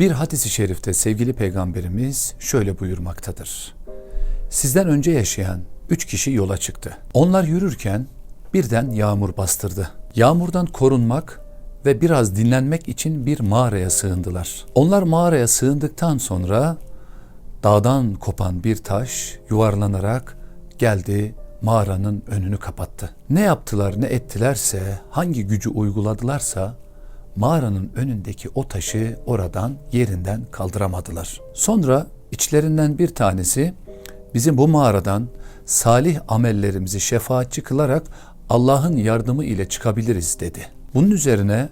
Bir hadisi şerifte sevgili peygamberimiz şöyle buyurmaktadır. Sizden önce yaşayan üç kişi yola çıktı. Onlar yürürken birden yağmur bastırdı. Yağmurdan korunmak ve biraz dinlenmek için bir mağaraya sığındılar. Onlar mağaraya sığındıktan sonra dağdan kopan bir taş yuvarlanarak geldi mağaranın önünü kapattı. Ne yaptılar ne ettilerse hangi gücü uyguladılarsa mağaranın önündeki o taşı oradan yerinden kaldıramadılar. Sonra içlerinden bir tanesi bizim bu mağaradan salih amellerimizi şefaatçi kılarak Allah'ın yardımı ile çıkabiliriz dedi. Bunun üzerine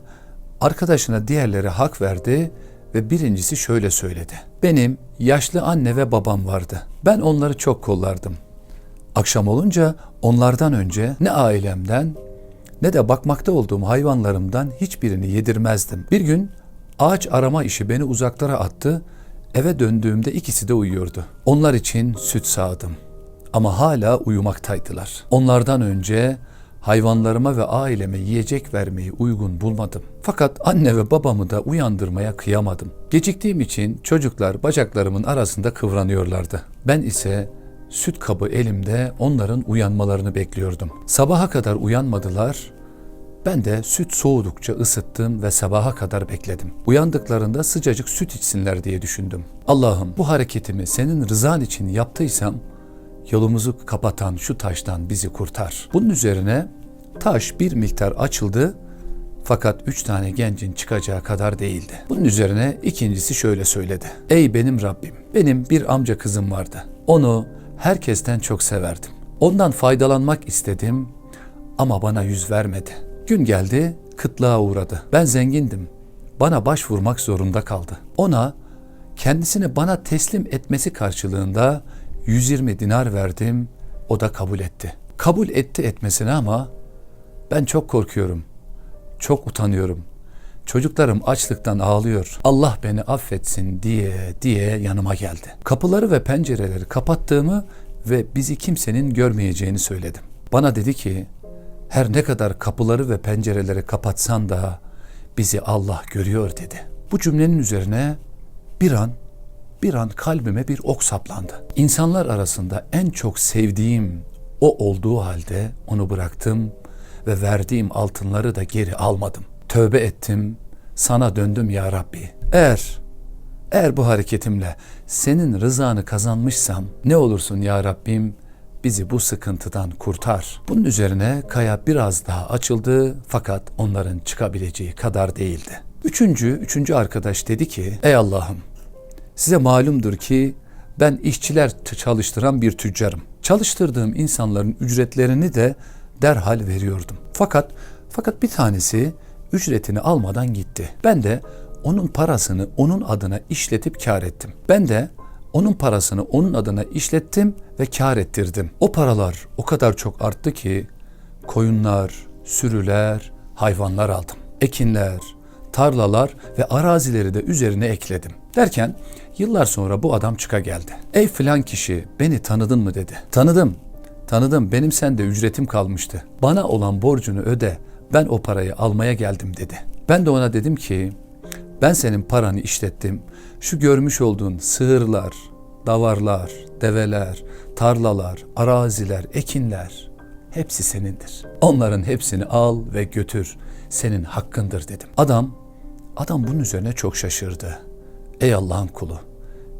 arkadaşına diğerleri hak verdi ve birincisi şöyle söyledi. Benim yaşlı anne ve babam vardı. Ben onları çok kollardım. Akşam olunca onlardan önce ne ailemden ne de bakmakta olduğum hayvanlarımdan hiçbirini yedirmezdim. Bir gün ağaç arama işi beni uzaklara attı. Eve döndüğümde ikisi de uyuyordu. Onlar için süt sağdım. Ama hala uyumaktaydılar. Onlardan önce hayvanlarıma ve aileme yiyecek vermeyi uygun bulmadım. Fakat anne ve babamı da uyandırmaya kıyamadım. Geciktiğim için çocuklar bacaklarımın arasında kıvranıyorlardı. Ben ise süt kabı elimde onların uyanmalarını bekliyordum. Sabaha kadar uyanmadılar. Ben de süt soğudukça ısıttım ve sabaha kadar bekledim. Uyandıklarında sıcacık süt içsinler diye düşündüm. Allah'ım bu hareketimi senin rızan için yaptıysam yolumuzu kapatan şu taştan bizi kurtar. Bunun üzerine taş bir miktar açıldı fakat üç tane gencin çıkacağı kadar değildi. Bunun üzerine ikincisi şöyle söyledi. Ey benim Rabbim, benim bir amca kızım vardı. Onu herkesten çok severdim. Ondan faydalanmak istedim ama bana yüz vermedi. Gün geldi, kıtlığa uğradı. Ben zengindim. Bana başvurmak zorunda kaldı. Ona kendisini bana teslim etmesi karşılığında 120 dinar verdim. O da kabul etti. Kabul etti etmesine ama ben çok korkuyorum. Çok utanıyorum. Çocuklarım açlıktan ağlıyor. Allah beni affetsin diye diye yanıma geldi. Kapıları ve pencereleri kapattığımı ve bizi kimsenin görmeyeceğini söyledim. Bana dedi ki her ne kadar kapıları ve pencereleri kapatsan da bizi Allah görüyor dedi. Bu cümlenin üzerine bir an bir an kalbime bir ok saplandı. İnsanlar arasında en çok sevdiğim o olduğu halde onu bıraktım ve verdiğim altınları da geri almadım. Tövbe ettim, sana döndüm ya Rabbi. Eğer eğer bu hareketimle senin rızanı kazanmışsam ne olursun ya Rabbim bizi bu sıkıntıdan kurtar. Bunun üzerine kaya biraz daha açıldı fakat onların çıkabileceği kadar değildi. Üçüncü, üçüncü arkadaş dedi ki ey Allah'ım size malumdur ki ben işçiler çalıştıran bir tüccarım. Çalıştırdığım insanların ücretlerini de derhal veriyordum. Fakat fakat bir tanesi ücretini almadan gitti. Ben de onun parasını onun adına işletip kar ettim. Ben de onun parasını onun adına işlettim ve kar ettirdim. O paralar o kadar çok arttı ki koyunlar, sürüler, hayvanlar aldım. Ekinler, tarlalar ve arazileri de üzerine ekledim. Derken yıllar sonra bu adam çıka geldi. Ey filan kişi beni tanıdın mı dedi. Tanıdım. Tanıdım benim sende ücretim kalmıştı. Bana olan borcunu öde. Ben o parayı almaya geldim dedi. Ben de ona dedim ki ben senin paranı işlettim. Şu görmüş olduğun sığırlar, davarlar, develer, tarlalar, araziler, ekinler hepsi senindir. Onların hepsini al ve götür. Senin hakkındır dedim. Adam adam bunun üzerine çok şaşırdı. Ey Allah'ın kulu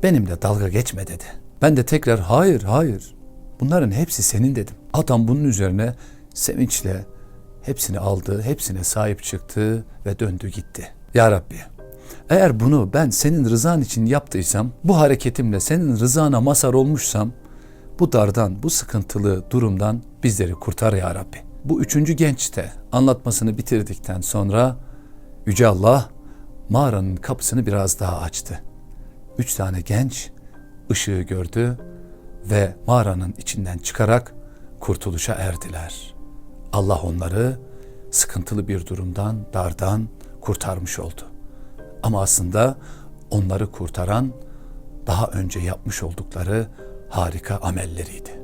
benimle dalga geçme dedi. Ben de tekrar hayır hayır bunların hepsi senin dedim. Adam bunun üzerine sevinçle hepsini aldı, hepsine sahip çıktı ve döndü gitti. Ya Rabbi eğer bunu ben senin rızan için yaptıysam, bu hareketimle senin rızana mazhar olmuşsam, bu dardan, bu sıkıntılı durumdan bizleri kurtar ya Rabbi. Bu üçüncü genç de anlatmasını bitirdikten sonra Yüce Allah mağaranın kapısını biraz daha açtı. Üç tane genç ışığı gördü ve mağaranın içinden çıkarak kurtuluşa erdiler. Allah onları sıkıntılı bir durumdan, dardan kurtarmış oldu. Ama aslında onları kurtaran daha önce yapmış oldukları harika amelleriydi.